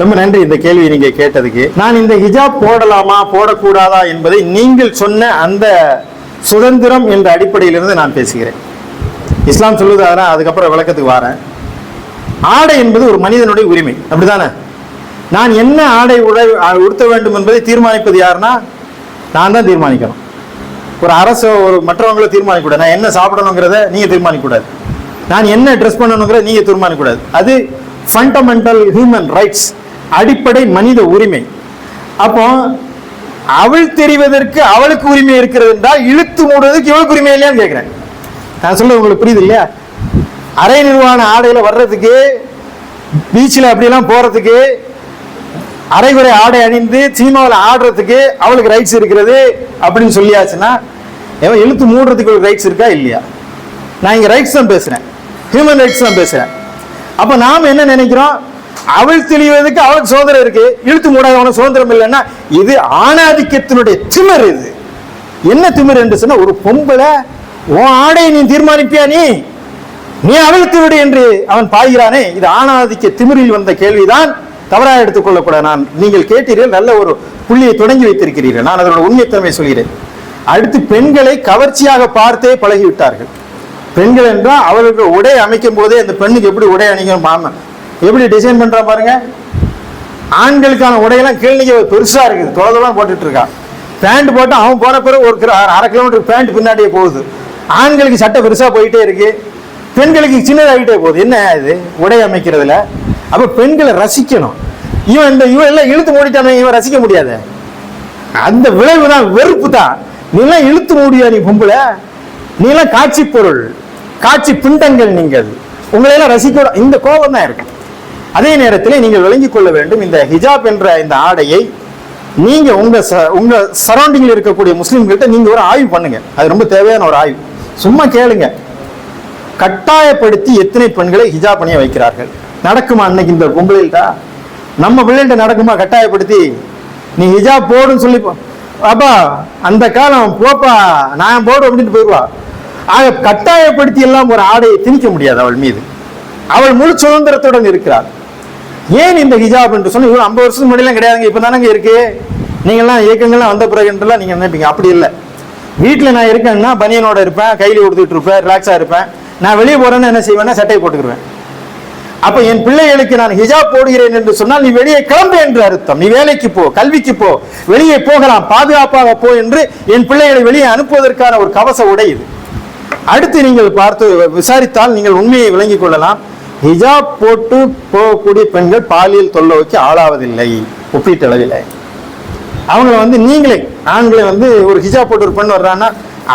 ரொம்ப நன்றி இந்த கேள்வி நீங்க கேட்டதுக்கு. நான் இந்த ஹிஜாப் போடலாமா போடக்கூடாதா என்பதை நீங்கள் சொன்ன அந்த சுதந்திரம் என்ற அடிப்படையிலிருந்து நான் பேசுகிறேன். இஸ்லாம் சொல்லுது அதனால் அதுக்கப்புறம் விளக்கத்துக்கு வரேன். ஆடை என்பது ஒரு மனிதனுடைய உரிமை அப்படிதானே நான் என்ன ஆடை உடை உடுத்த வேண்டும் என்பதை தீர்மானிப்பது யாருன்னா நான் தான் தீர்மானிக்கணும். ஒரு அரசு ஒரு மற்றவங்கள தீர்மானிக்கக்கூடாது. நான் என்ன சாப்பிடணுங்கிறத நீங்கள் தீர்மானிக்கக்கூடாது. நான் என்ன ட்ரெஸ் பண்ணணுங்கிறத நீங்கள் தீர்மானிக்கக்கூடாது. அது ஃபண்டமெண்டல் ஹியூமன் ரைட்ஸ் அடிப்படை மனித உரிமை. அப்போ அவள் தெரிவதற்கு அவளுக்கு உரிமை இருக்கிறது என்றால் இழுத்து மூடுவதற்கு இவளுக்கு உரிமை இல்லையான்னு கேட்குறேன். நான் சொல்ல உங்களுக்கு புரியுது இல்லையா? அரை நிர்வாண ஆடையில வர்றதுக்கு பீச்சில் அப்படியெல்லாம் போறதுக்கு அரைகுறை ஆடை அணிந்து சினிமாவில் ஆடுறதுக்கு அவளுக்கு ரைட்ஸ் இருக்கிறது அப்படின்னு சொல்லியாச்சுன்னா எவன் இழுத்து மூடுறதுக்கு ஒரு ரைட்ஸ் இருக்கா இல்லையா? நான் இங்கே ரைட்ஸ் தான் பேசுகிறேன் ஹியூமன் ரைட்ஸ் தான் பேசுகிறேன் அப்போ நாம் என்ன நினைக்கிறோம்? அவள் தெளிவதற்கு அவளுக்கு சுதந்திரம் இருக்கு. இழுத்து மூடாதவன சுதந்திரம் இல்லைன்னா இது ஆணாதிக்கத்தினுடைய திமிர் இது. என்ன திமிர் என்று சொன்னா ஒரு பொம்பளை உன் ஆடையை நீ தீர்மானிப்பியா நீ? நீ அவிழ்த்து விடு என்று அவன் பாய்கிறானே. இது ஆணாதிக்க திமிரில் வந்த கேள்விதான். தவறாக எடுத்துக்கொள்ளக்கூடாது நான் நீங்கள் கேட்டீர்கள் நல்ல ஒரு புள்ளியை தொடங்கி வைத்திருக்கிறீர்கள். நான் அதனோட உண்மைத்தன்மை சொல்கிறேன். அடுத்து பெண்களை கவர்ச்சியாக பார்த்தே பழகிவிட்டார்கள். பெண்கள் என்றால் அவர்கள் உடை அமைக்கும் போதே அந்த பெண்ணுக்கு எப்படி உடை அணிக்கணும் மாமன் எப்படி டிசைன் பண்றா பாருங்க? ஆண்களுக்கான உடையெல்லாம் கீழ்நிக்க பெருசா இருக்குது. தொலைதெல்லாம் போட்டுட்டு இருக்கான் பேண்ட் போட்டு அவன் போன பிறகு ஒரு கிலோ- அரை கிலோமீட்டர் பேண்ட் பின்னாடியே போகுது. ஆண்களுக்கு சட்டை பெருசா போயிட்டே இருக்கு. பெண்களுக்கு சின்னதாகிட்டே போகுது. என்ன இது? உடை அமைக்கிறதுல. அப்ப பெண்களை ரசிக்கணும். இவன் இந்த இவன் எல்லாம் இழுத்து மூடிட்டானே இவன் ரசிக்க முடியாது. அந்த விளைவு தான் வெறுப்பு தான். நீ எல்லாம் இழுத்து மூடியா நீ பொம்பளை? நீ எல்லாம் காட்சி பொருள். காட்சி பிண்டங்கள் நீங்கள் உங்களை எல்லாம் ரசிக்க இந்த கோபம் தான் இருக்கு. அதே நேரத்தில் நீங்கள் விளங்கிக் கொள்ள வேண்டும் இந்த ஹிஜாப் என்ற இந்த ஆடையை நீங்க உங்க ச- உங்க சரௌண்டிங்ல இருக்கக்கூடிய முஸ்லீம்கிட்ட நீங்க ஒரு ஆய்வு பண்ணுங்க. அது ரொம்ப தேவையான ஒரு ஆய்வு. சும்மா கேளுங்க. கட்டாயப்படுத்தி எத்தனை பெண்களை ஹிஜாப் பண்ணிய வைக்கிறார்கள்? நடக்குமா அன்னைக்கு இந்த பொம்பளைகிட்ட நம்ம பிள்ளைகிட்ட நடக்குமா? கட்டாயப்படுத்தி. நீ ஹிஜாப் போடுன்னு சொல்லி அப்பா அந்த காலம் போப்பா நான் போடு அப்படின்னு போயிடுவா ஆக கட்டாயப்படுத்தி எல்லாம் ஒரு ஆடையை திணிக்க முடியாது அவள் மீது. அவள் முழு சுதந்திரத்துடன் இருக்கிறாள். ஏன் இந்த ஹிஜாப் என்று சொன்னால் இவ்வளோ ஐம்பது வருஷத்துக்கு முன்னாடிலாம் கிடையாதுங்க இப்போ தானங்க இருக்கு? நீங்கள்லாம் இயக்கங்கள்லாம் வந்த பிறகுன்றலாம் நீங்கள் நினைப்பீங்க. அப்படி இல்லை. வீட்டில் நான் இருக்கேன்னா பனியனோட இருப்பேன் கையில் கொடுத்துட்டு இருப்பேன் ரிலாக்ஸாக இருப்பேன். நான் வெளியே போகிறேன்னு என்ன செய்வேன்னா சட்டையை போட்டுக்கிருவேன். அப்போ என் பிள்ளைகளுக்கு நான் ஹிஜாப் போடுகிறேன் என்று சொன்னால் நீ வெளியே கிளம்பு என்று அர்த்தம். நீ வேலைக்கு போ கல்விக்கு போ வெளியே போகலாம் பாதுகாப்பாக போ என்று என் பிள்ளைகளை வெளியே அனுப்புவதற்கான ஒரு கவச உடை இது. அடுத்து நீங்கள் பார்த்து விசாரித்தால் நீங்கள் உண்மையை விளங்கிக் கொள்ளலாம். ஹிஜாப் போட்டு போகக்கூடிய பெண்கள் பாலியல் தொல்லைக்கு ஆளாவதில்லை. ஒப்பீட்டளவில். அவங்கள வந்து நீங்களே ஆண்களை வந்து ஒரு ஹிஜாப் போட்டு ஒரு பெண் வர்றான்னா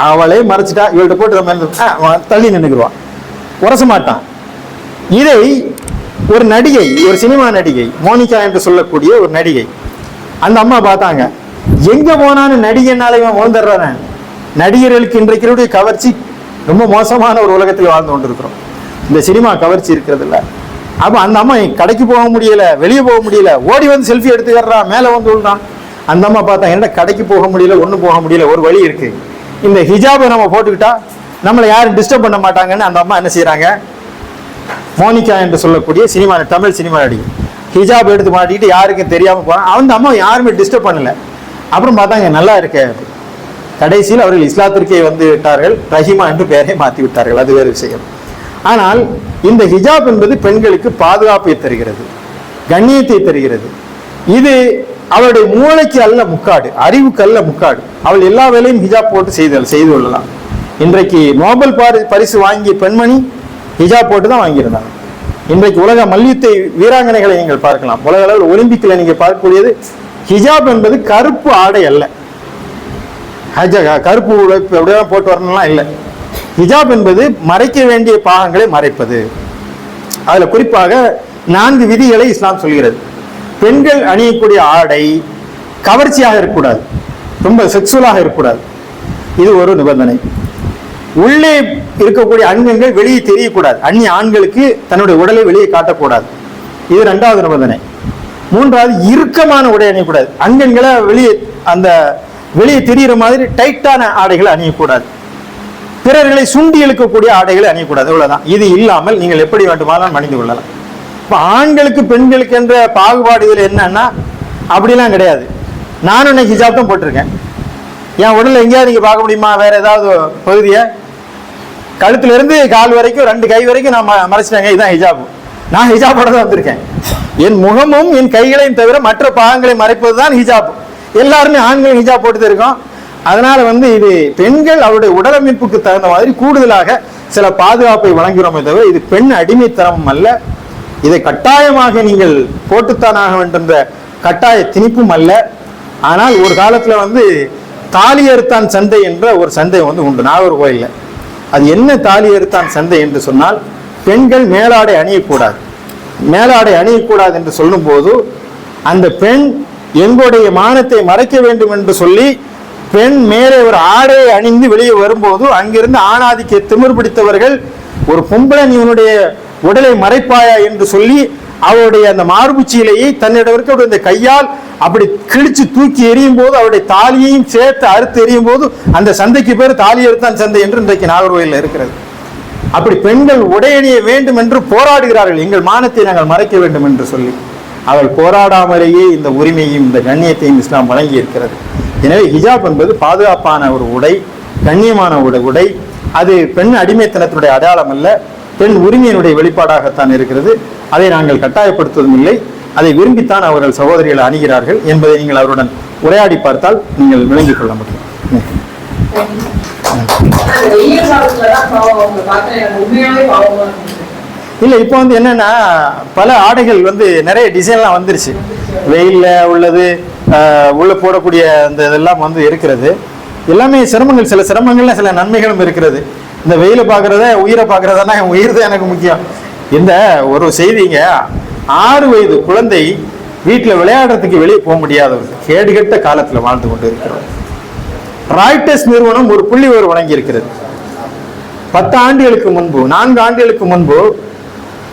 அவளே மறைச்சிட்டா இவள்கிட்ட போட்டு நம்ம தள்ளி நின்றுக்குருவான் உரச மாட்டான். இதை ஒரு நடிகை ஒரு சினிமா நடிகை மோனிகா என்று சொல்லக்கூடிய ஒரு நடிகை அந்த அம்மா பார்த்தாங்க. எங்க போனாலும் நடிகைனால இவன் உழந்துடுறான் நடிகர்களுக்கு இன்றைக்கு கவர்ச்சி ரொம்ப மோசமான ஒரு உலகத்தில் வாழ்ந்து கொண்டிருக்கிறோம். இந்த சினிமா கவர்ச்சி இருக்கிறது இல்ல அப்ப அந்த அம்மா கடைக்கு போக முடியல வெளியே போக முடியல. ஓடி வந்து செல்ஃபி எடுத்துக்கிறான் மேலே வந்து விழுந்தான். அந்த அம்மா பார்த்தா என்ன கடைக்கு போக முடியல ஒன்றும் போக முடியல ஒரு வழி இருக்கு. இந்த ஹிஜாபை நம்ம போட்டுக்கிட்டா நம்மளை யாரும் டிஸ்டர்ப் பண்ண மாட்டாங்கன்னு அந்த அம்மா என்ன செய்கிறாங்க மோனிகா என்று சொல்லக்கூடிய சினிமா தமிழ் சினிமா நடிகை. ஹிஜாப் எடுத்து மாட்டிக்கிட்டு யாருக்கும் தெரியாம போறான் அந்த அம்மா யாருமே டிஸ்டர்ப் பண்ணல. அப்புறம் பார்த்தாங்க நல்லா இருக்கே. கடைசியில் அவர்கள் இஸ்லாத்திற்கே வந்து விட்டார்கள். ரஹிமா என்று பெயரை மாற்றி விட்டார்கள். அது வேறு விஷயம். ஆனால் இந்த ஹிஜாப் என்பது பெண்களுக்கு பாதுகாப்பை தருகிறது கண்ணியத்தை தருகிறது. இது அவளுடைய மூளைக்கு அல்ல முக்காடு அறிவுக்கு அல்ல முக்காடு. அவள் எல்லா வேலையும் ஹிஜாப் போட்டு செய்து செய்து கொள்ளலாம். இன்றைக்கு நோபல் பாரி- பரிசு வாங்கிய பெண்மணி ஹிஜாப் போட்டு தான் வாங்கியிருந்தாங்க. இன்றைக்கு உலக மல்யுத்த வீராங்கனைகளை நீங்கள் பார்க்கலாம். உலக அளவில் ஒலிம்பிக்கில் நீங்கள் பார்க்கக்கூடியது ஹிஜாப் என்பது கருப்பு ஆடை அல்ல. ஹஜ- கருப்பு உழைப்பு அப்படியெல்லாம் போட்டு வரணும்லாம் இல்லை. ஹிஜாப் என்பது மறைக்க வேண்டிய பாகங்களை மறைப்பது. அதில் குறிப்பாக நான்கு விதிகளை இஸ்லாம் சொல்கிறது. பெண்கள் அணியக்கூடிய ஆடை கவர்ச்சியாக இருக்கக்கூடாது. ரொம்ப செக்ஸுவலாக இருக்கக்கூடாது. இது ஒரு நிபந்தனை. உள்ளே இருக்கக்கூடிய அங்கங்கள் வெளியே தெரியக்கூடாது. அந்நிய ஆண்களுக்கு தன்னுடைய உடலை வெளியே காட்டக்கூடாது. இது ரெண்டாவது நிபந்தனை. மூன்றாவது இறுக்கமான உடை அணியக்கூடாது. அங்கங்களை வெளியே அந்த வெளியே தெரிகிற மாதிரி டைட்டான ஆடைகளை அணியக்கூடாது. பிறர்களை சுண்டி இழுக்கக்கூடிய ஆடைகளை அணியக்கூடாது. இவ்வளவுதான். இது இல்லாமல் நீங்கள் எப்படி வேண்டுமானாலும் அணிந்து கொள்ளலாம். இப்ப ஆண்களுக்கு பெண்களுக்கு என்ற பாகுபாடு இதில் என்னன்னா அப்படிலாம் கிடையாது. நானும் இன்னைக்கு ஹிஜாப் தான் போட்டிருக்கேன். என் உடல்ல எங்கேயாவது நீங்க பார்க்க முடியுமா? வேற ஏதாவது பகுதியை? கழுத்துல இருந்து கால் வரைக்கும் ரெண்டு கை வரைக்கும் நான் ம- மறைச்சிட்டேங்க. இதுதான் ஹிஜாப் நான் ஹிஜாபோட தான் வந்திருக்கேன். என் முகமும் என் கைகளையும் தவிர மற்ற பாகங்களை மறைப்பது தான் ஹிஜாப் எல்லாருமே ஆண்களும் ஹிஜாப் போட்டு இருக்கோம். அதனால வந்து இது பெண்கள் அவருடைய உடலமைப்புக்கு தகுந்த மாதிரி கூடுதலாக சில பாதுகாப்பை வழங்குகிறோமே தவிர இது பெண் அடிமைத்தனம் அல்ல. இதை கட்டாயமாக நீங்கள் போட்டுத்தான் ஆக வேண்டும் என்ற கட்டாய திணிப்பும் அல்ல. ஆனால் ஒரு காலத்துல வந்து தாலி அறுத்தான் சந்தை என்ற ஒரு சந்தை வந்து உண்டு. நாகர்கோயில்ல அது என்ன தாலி அறுத்தான் சந்தை என்று சொன்னால் பெண்கள் மேலாடை அணியக்கூடாது. மேலாடை அணியக்கூடாது என்று சொல்லும்போது அந்த பெண் எங்களுடைய மானத்தை மறைக்க வேண்டும் என்று சொல்லி பெண் மேலே ஒரு ஆடையை அணிந்து வெளியே வரும்போது அங்கிருந்து ஆணாதிக்க திமிர் பிடித்தவர்கள் ஒரு பொம்பளை நீ உன்னுடைய உடலை மறைப்பாயா? என்று சொல்லி அவருடைய அந்த மார்புச்சீலையை தன்னிடம் இருக்க இந்த கையால் அப்படி கிழிச்சு தூக்கி எறியும் போது அவருடைய தாலியையும் சேர்த்து அறுத்து எறியும் போது அந்த சந்தைக்கு பேர் தாலி அறுத்தான் சந்தை என்று இன்றைக்கு நாகர்கோயிலில் இருக்கிறது. அப்படி பெண்கள் உடையணிய வேண்டும் என்று போராடுகிறார்கள். எங்கள் மானத்தை நாங்கள் மறைக்க வேண்டும் என்று சொல்லி அவள் போராடாமலேயே இந்த உரிமையும் இந்த கண்ணியத்தையும் இஸ்லாம் வழங்கி இருக்கிறது எனவே ஹிஜாப் என்பது பாதுகாப்பான ஒரு உடை கண்ணியமான ஒரு உடை. அது பெண் அடிமைத்தனத்தினுடைய அடையாளம் அல்ல பெண் உரிமையினுடைய வெளிப்பாடாகத்தான் இருக்கிறது. அதை நாங்கள் கட்டாயப்படுத்துவதும் இல்லை. அதை விரும்பித்தான் அவர்கள் சகோதரிகளை அணுகிறார்கள் என்பதை நீங்கள் அவருடன் உரையாடி பார்த்தால் நீங்கள் விளங்கிக் கொள்ள முடியும். இல்லை இப்போ வந்து என்னன்னா பல ஆடைகள் வந்து நிறைய டிசைன்லாம் வந்துருச்சு. வெயில்ல உள்ளது உள்ளே உள்ள போடக்கூடிய அந்த இதெல்லாம் வந்து இருக்கிறது. எல்லாமே சிரமங்கள் சில சிரமங்கள்ல சில நன்மைகளும் இருக்கிறது. இந்த வெயிலை பார்க்கறத உயிரை பார்க்கறதுனா என் உயிர் தான் எனக்கு முக்கியம். இந்த ஒரு செய்திங்க ஆறு வயது குழந்தை வீட்டில் விளையாடுறதுக்கு வெளியே போக முடியாத ஒரு கேடுகட்ட காலத்தில் வாழ்ந்து கொண்டு இருக்கிறோம் ராய்டர்ஸ் நிறுவனம் ஒரு புள்ளி ஒரு வழங்கி இருக்கிறது பத்து ஆண்டுகளுக்கு முன்பு நான்கு ஆண்டுகளுக்கு முன்பு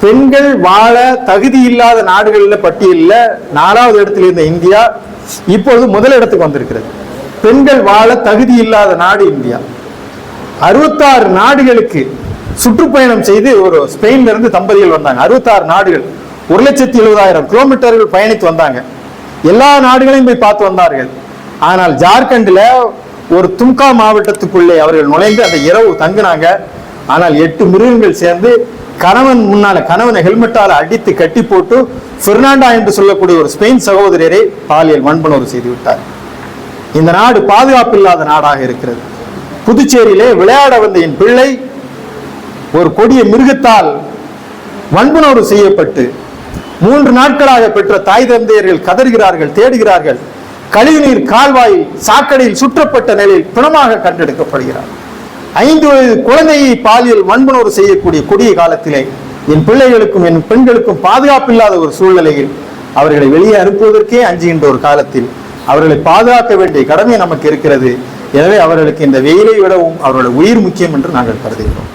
பெண்கள் வாழ தகுதி இல்லாத நாடுகளில் பட்டியலில் நாலாவது இடத்தில் இருந்த இந்தியா இப்பொழுது முதல் இடத்துக்கு வந்திருக்கிறது. பெண்கள் வாழ தகுதி இல்லாத நாடு இந்தியா. அறுபத்தாறு நாடுகளுக்கு சுற்றுப்பயணம் செய்து ஒரு ஸ்பெயின்ல இருந்து தம்பதிகள் வந்தாங்க. அறுபத்தாறு நாடுகள் ஒரு லட்சத்தி எழுபதாயிரம் கிலோமீட்டர்கள் பயணித்து வந்தாங்க. எல்லா நாடுகளையும் போய் பார்த்து வந்தார்கள். ஆனால் ஜார்க்கண்ட்ல ஒரு தும்கா மாவட்டத்துக்குள்ளே அவர்கள் நுழைந்து அந்த இரவு தங்கினாங்க. ஆனால் எட்டு மிருகங்கள் சேர்ந்து கணவன் முன்னால கணவனை ஹெல்மெட்டால் அடித்து கட்டி போட்டு பெர்னாண்டா என்று சொல்லக்கூடிய ஒரு ஸ்பெயின் சகோதரரை பாலியல் வன்புணர்வு செய்து விட்டார் இந்த நாடு பாதுகாப்பு இல்லாத நாடாக இருக்கிறது. புதுச்சேரியிலே விளையாட வந்த என் பிள்ளை ஒரு கொடிய மிருகத்தால் வன்புணர்வு செய்யப்பட்டு மூன்று நாட்களாக பெற்ற தாய் தந்தையர்கள் கதறுகிறார்கள் தேடுகிறார்கள். கழிவுநீர் கால்வாயில் சாக்கடையில் சுற்றப்பட்ட நிலையில் பிணமாக கண்டெடுக்கப்படுகிறார். ஐந்து வயது குழந்தையை பாலியல் வன்புணர்வு செய்யக்கூடிய கொடிய காலத்திலே என் பிள்ளைகளுக்கும் என் பெண்களுக்கும் பாதுகாப்பில்லாத ஒரு சூழ்நிலையில் அவர்களை வெளியே அனுப்புவதற்கே அஞ்சுகின்ற ஒரு காலத்தில் அவர்களை பாதுகாக்க வேண்டிய கடமை நமக்கு இருக்கிறது. எனவே அவர்களுக்கு இந்த வெயிலை விடவும் அவர்களுடைய உயிர் முக்கியம் என்று நாங்கள் கருதுகிறோம்.